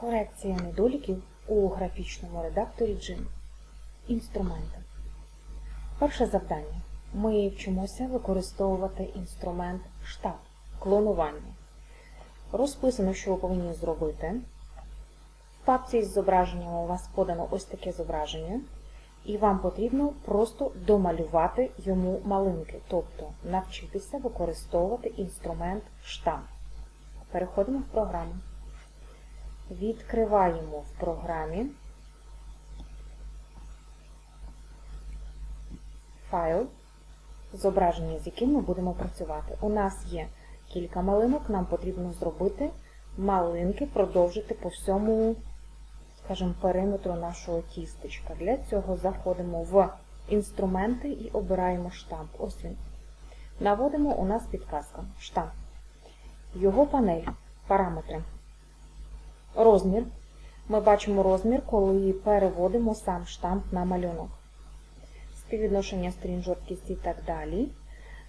Корекція недоліків у графічному редакторі Gym. Інструменти. Перше завдання. Ми вчимося використовувати інструмент штаб клонування. Розписано, що ви повинні зробити. В папці з зображеннями у вас подано ось таке зображення, і вам потрібно просто домалювати йому малинки, тобто навчитися використовувати інструмент штамп. Переходимо в програму. Відкриваємо в програмі файл, зображення, з яким ми будемо працювати. У нас є кілька малинок, нам потрібно зробити малинки, продовжити по всьому, скажімо, периметру нашого тістечка. Для цього заходимо в інструменти і обираємо штамп. Ось він. Наводимо у нас підказка. Штамп. Його панель, параметри. Розмір. Ми бачимо розмір, коли переводимо сам штамп на малюнок. Співвідношення сторін, жорсткість і так далі.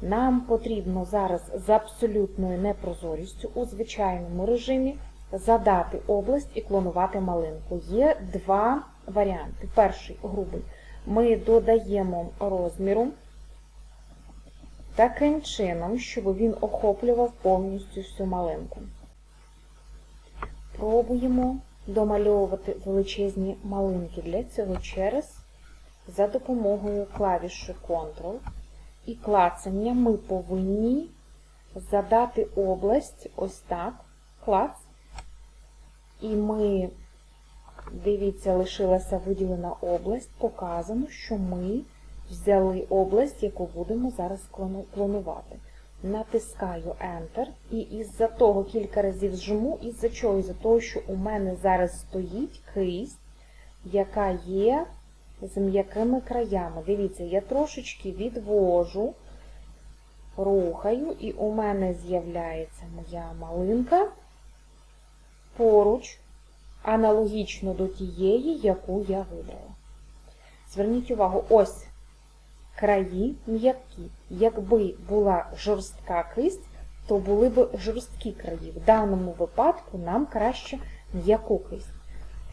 Нам потрібно зараз з абсолютною непрозорістю у звичайному режимі задати область і клонувати малинку. Є два варіанти. Перший грубий. Ми додаємо розміру таким чином, щоб він охоплював повністю всю малинку. Пробуємо домальовувати величезні малинки. Для цього через за допомогою клавіші Ctrl і клацання ми повинні задати область ось так, клац. І ми, дивіться, лишилася виділена область, показано, що ми взяли область, яку будемо зараз клонувати. Натискаю Enter, і із-за того кілька разів зжму, із-за чого? Із-за того, що у мене зараз стоїть кисть, яка є з м'якими краями. Дивіться, я трошечки відвожу, рухаю, і у мене з'являється моя малинка поруч, аналогічно до тієї, яку я вибрала. Зверніть увагу, ось краї м'які. Якби була жорстка кисть, то були б жорсткі краї. В даному випадку нам краще м'яку кисть.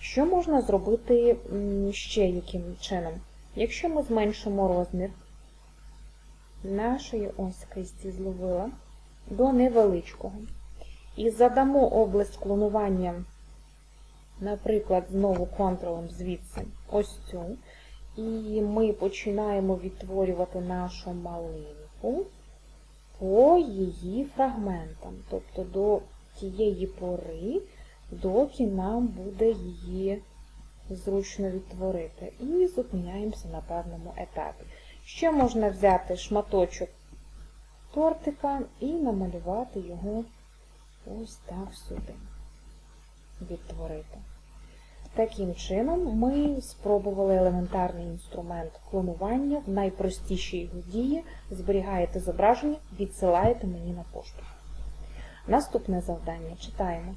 Що можна зробити ще яким чином? Якщо ми зменшимо розмір нашої ось кисті зловила до невеличкого. І задамо область клонування, наприклад, знову контролем звідси ось цю. І ми починаємо відтворювати нашу малинку по її фрагментам, тобто до тієї пори, доки нам буде її зручно відтворити. І зупиняємося на певному етапі. Ще можна взяти шматочок тортика і намалювати його ось так сюди, відтворити. Таким чином, ми спробували елементарний інструмент клонування в найпростішій його дії, зберігаєте зображення, відсилаєте мені на пошту. Наступне завдання читаємо.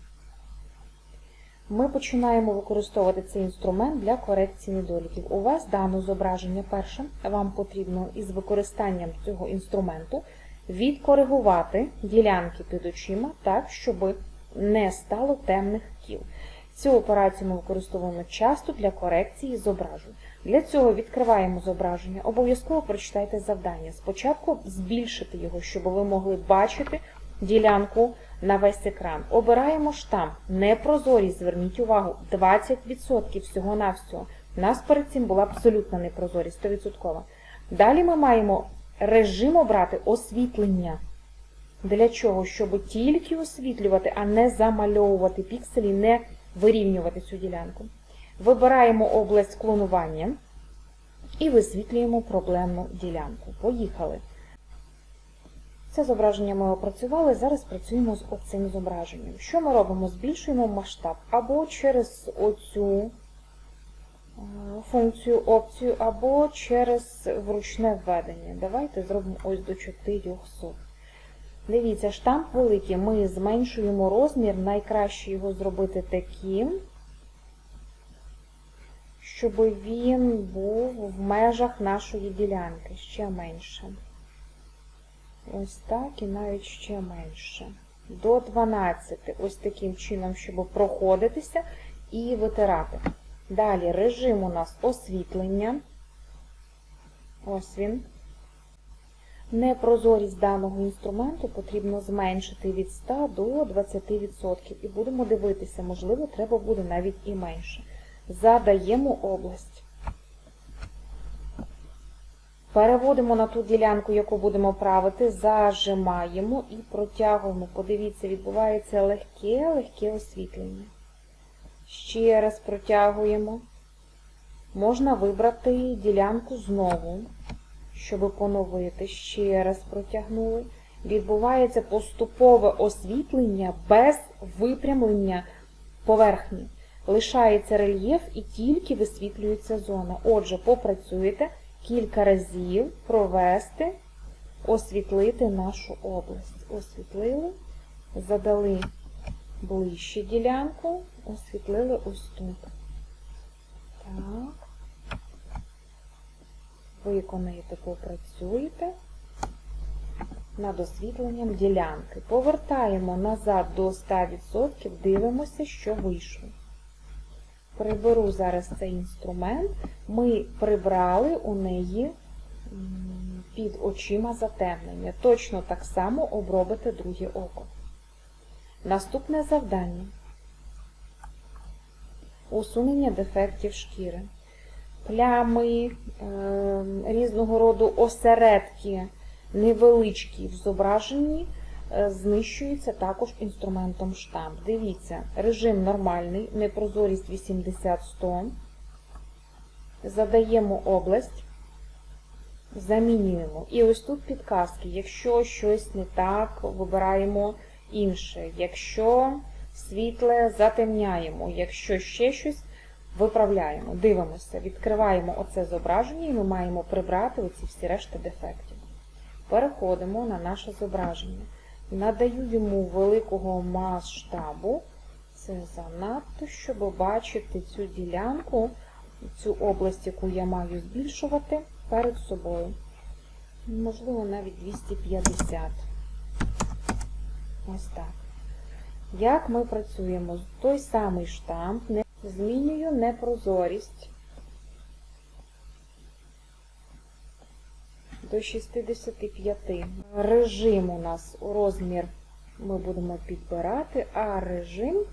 Ми починаємо використовувати цей інструмент для корекції недоліків. У вас дано зображення перше, вам потрібно із використанням цього інструменту відкоригувати ділянки під очима так, щоб не стало темних кіл. Цю операцію ми використовуємо часто для корекції зображень. Для цього відкриваємо зображення, обов'язково прочитайте завдання. Спочатку збільшити його, щоб ви могли бачити ділянку на весь екран. Обираємо штамп, непрозорість, зверніть увагу, 20% всього-навсього. У нас перед цим була абсолютна непрозорість, 100%. Далі ми маємо режим обрати освітлення. Для чого? Щоб тільки освітлювати, а не замальовувати пікселі, не вирівнювати цю ділянку. Вибираємо область клонування і висвітлюємо проблемну ділянку. Поїхали. Це зображення ми опрацювали, зараз працюємо з оцим зображенням. Що ми робимо? Збільшуємо масштаб або через оцю функцію, опцію, або через вручне введення. Давайте зробимо ось до 400. Дивіться, штамп великий, ми зменшуємо розмір, найкраще його зробити таким, щоб він був в межах нашої ділянки, ще менше. Ось так і навіть ще менше. до 12. Ось таким чином, щоб проходитися і витирати. Далі режим у нас освітлення. Ось він. Непрозорість даного інструменту потрібно зменшити від 100 до 20%. І будемо дивитися, можливо, треба буде навіть і менше. Задаємо область. Переводимо на ту ділянку, яку будемо правити, зажимаємо і протягуємо. Подивіться, відбувається легке-легке освітлення. Ще раз протягуємо. Можна вибрати ділянку знову, щоб поновити. Ще раз протягнули. Відбувається поступове освітлення без випрямлення поверхні. Лишається рельєф і тільки висвітлюється зона. Отже, попрацюєте кілька разів провести, освітлити нашу область. Освітлили, задали ближче ділянку, освітлили ось тут. Так. Виконаєте, попрацюєте над освітленням ділянки. Повертаємо назад до 100%, дивимося, що вийшло. Приберу зараз цей інструмент. Ми прибрали у неї під очима затемнення. Точно так само обробите друге око. Наступне завдання. Усунення дефектів шкіри. Плями, різного роду осередки, невеличкі в зображенні, знищуються також інструментом штамп. Дивіться, режим нормальний, непрозорість 80-100. Задаємо область, замінюємо. І ось тут підказки. Якщо щось не так, вибираємо інше. Якщо світле, затемняємо. Якщо ще щось, виправляємо. Дивимося, відкриваємо оце зображення і ми маємо прибрати оці всі решти дефектів. Переходимо на наше зображення. Надаю йому великого масштабу. Це занадто, щоб бачити цю ділянку, цю область, яку я маю збільшувати перед собою. Можливо, навіть 250. Ось так. Як ми працюємо? Той самий штамп, змінюю непрозорість до 65. Режим у нас у розмір ми будемо підбирати, а режим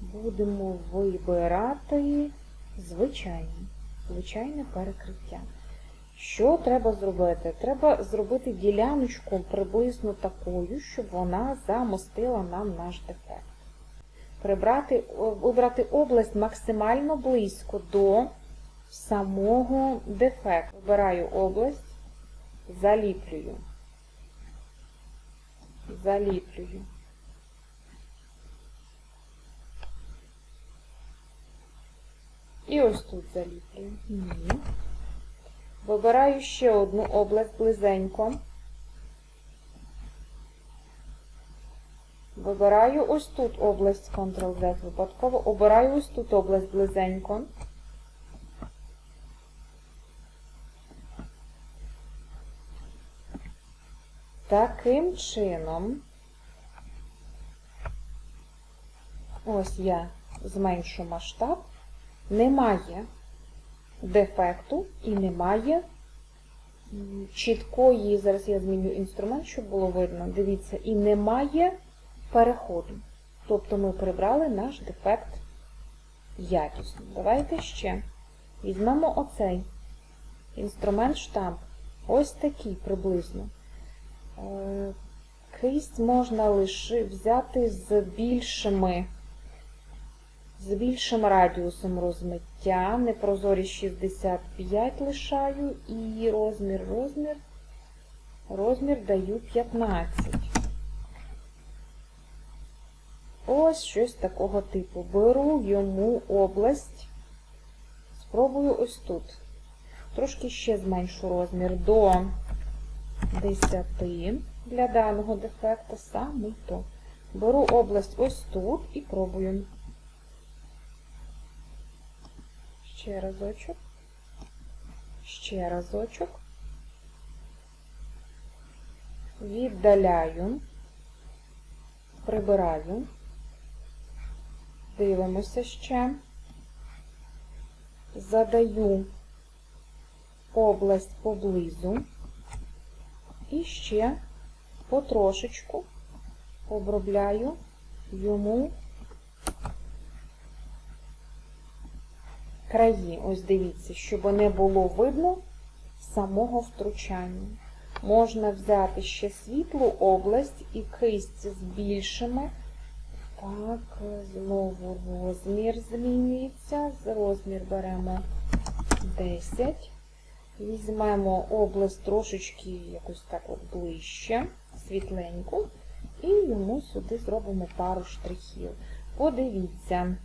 будемо вибирати звичайне, звичайне перекриття. Що треба зробити? Треба зробити діляночку приблизно такою, щоб вона замостила нам наш дефект. Прибрати, Вибрати область максимально близько до самого дефекту. Вибираю область, заліплюю. Заліплюю. І ось тут заліплюю. Ні. Вибираю ще одну область близенько. Вибираю ось тут область Ctrl-Z випадково. Обираю ось тут область близенько. Таким чином, ось я зменшу масштаб, немає дефекту і немає чіткої, зараз я зміню інструмент, щоб було видно, дивіться, і немає переходу. Тобто ми прибрали наш дефект якісно. Давайте ще візьмемо оцей інструмент штамп. Ось такий приблизно. Е, кисть можна лише взяти з більшими, з більшим радіусом розмиття. Непрозорість 65 лишаю і розмір, розмір, розмір даю 15. Ось щось такого типу. Беру йому область, спробую ось тут. Трошки ще зменшу розмір до 10 для даного дефекту саме то. Беру область ось тут і пробую. Ще разочок, ще разочок. віддаляю, прибираю, дивимося ще, задаю область поблизу. І ще потрошечку обробляю йому краї. Ось дивіться, щоб не було видно самого втручання. Можна взяти ще світлу область і кисть збільшимо. Так, знову розмір змінюється. Розмір беремо 10. Візьмемо область трошечки якось так от ближче, світленьку, і йому сюди зробимо пару штрихів. Подивіться,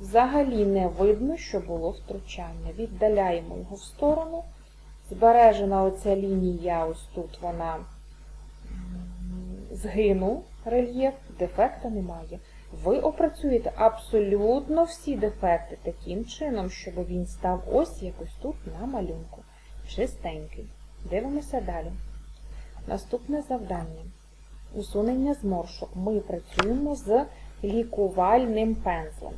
взагалі не видно, що було втручання. Віддаляємо його в сторону. Збережена оця лінія, ось тут вона м, згинув рельєф, дефекта немає. Ви опрацюєте абсолютно всі дефекти таким чином, щоб він став ось якось тут на малюнку. Чистенький. Дивимося далі. Наступне завдання. Усунення зморшок. Ми працюємо з лікувальним пензлем.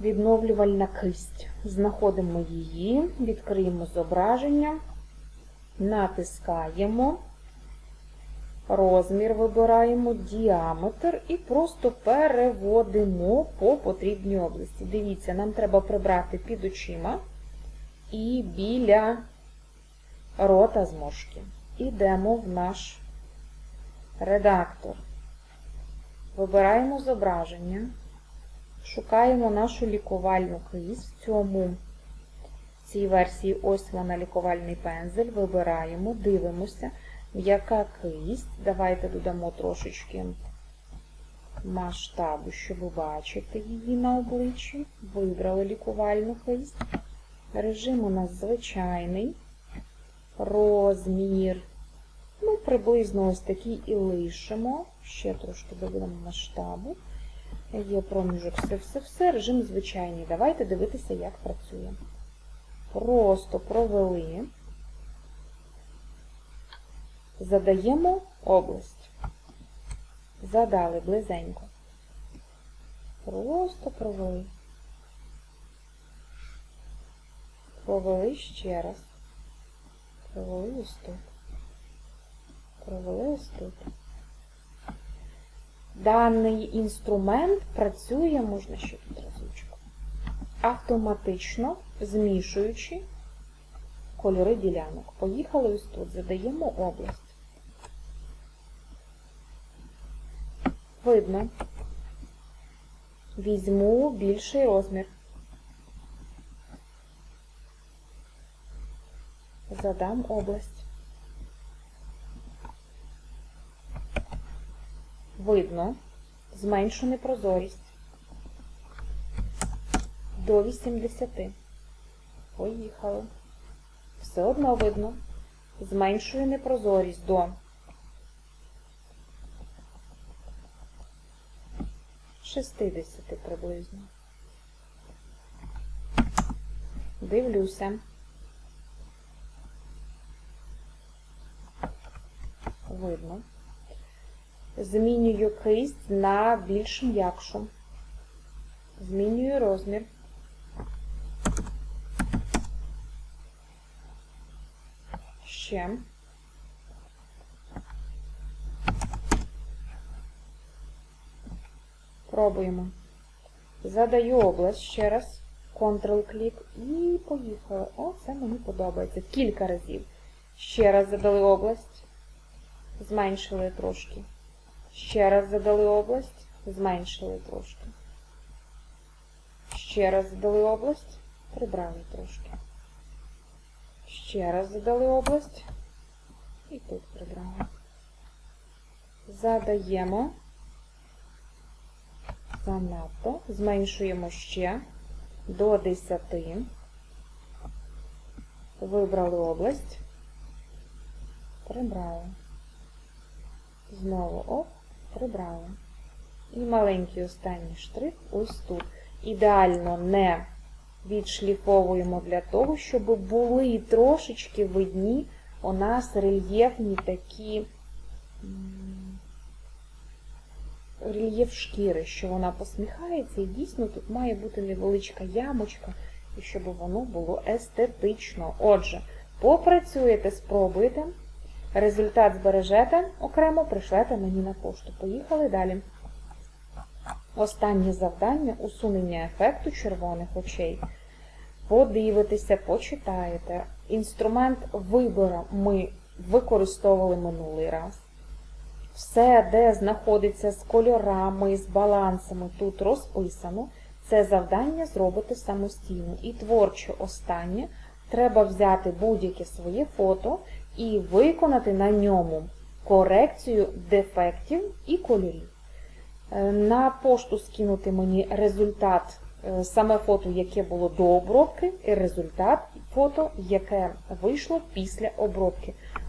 Відновлювальна кисть. Знаходимо її, відкриємо зображення, натискаємо, розмір вибираємо, діаметр і просто переводимо по потрібній області. Дивіться, нам треба прибрати під очима і біля рота зморшки. Ідемо в наш редактор. Вибираємо зображення. Шукаємо нашу лікувальну кисть. В цьому в цій версії ось вона лікувальний пензель. Вибираємо, дивимося, яка кисть. Давайте додамо трошечки масштабу, щоб бачити її на обличчі. Вибрали лікувальну кисть. Режим у нас звичайний. Розмір. Ну, приблизно ось такий і лишимо. Ще трошки додамо масштабу. Є проміжок все-все-все, режим звичайний. Давайте дивитися, як працює. Просто провели, задаємо область. Задали близенько. Просто провели. Провели ще раз. Провели ось тут. Провели ось тут. Даний інструмент працює, можна ще тут разочок, автоматично змішуючи кольори ділянок. Поїхали ось тут, задаємо область. Видно. Візьму більший розмір. Задам область. Видно, зменшу непрозорість до 80. Поїхали. Все одно видно. Зменшую непрозорість до 60 приблизно. Дивлюся. Видно. Змінюю кисть на більш м'якшу. Змінюю розмір. Ще. Пробуємо. Задаю область ще раз. Ctrl-клік і поїхали. О, це мені подобається. Кілька разів. Ще раз задали область. Зменшили трошки. Ще раз задали область, зменшили трошки. Ще раз задали область, прибрали трошки. Ще раз задали область і тут прибрали. Задаємо занадто, зменшуємо ще до 10. Вибрали область, прибрали. Знову оп, прибрали. І маленький останній штрих ось тут. Ідеально не відшліфовуємо для того, щоб були трошечки видні у нас рельєфні такі рельєф шкіри, що вона посміхається, і дійсно тут має бути невеличка ямочка, і щоб воно було естетично. Отже, попрацюєте, спробуйте, результат збережете окремо, пришлете мені на пошту. Поїхали далі. Останнє завдання усунення ефекту червоних очей. Подивитеся, почитаєте. Інструмент вибору ми використовували минулий раз. Все, де знаходиться з кольорами, з балансами, тут розписано. Це завдання зробити самостійно. І творче останнє треба взяти будь-яке своє фото і виконати на ньому корекцію дефектів і кольорів. Е, На пошту скинути мені результат, е, саме фото, яке було до обробки, і результат фото, яке вийшло після обробки.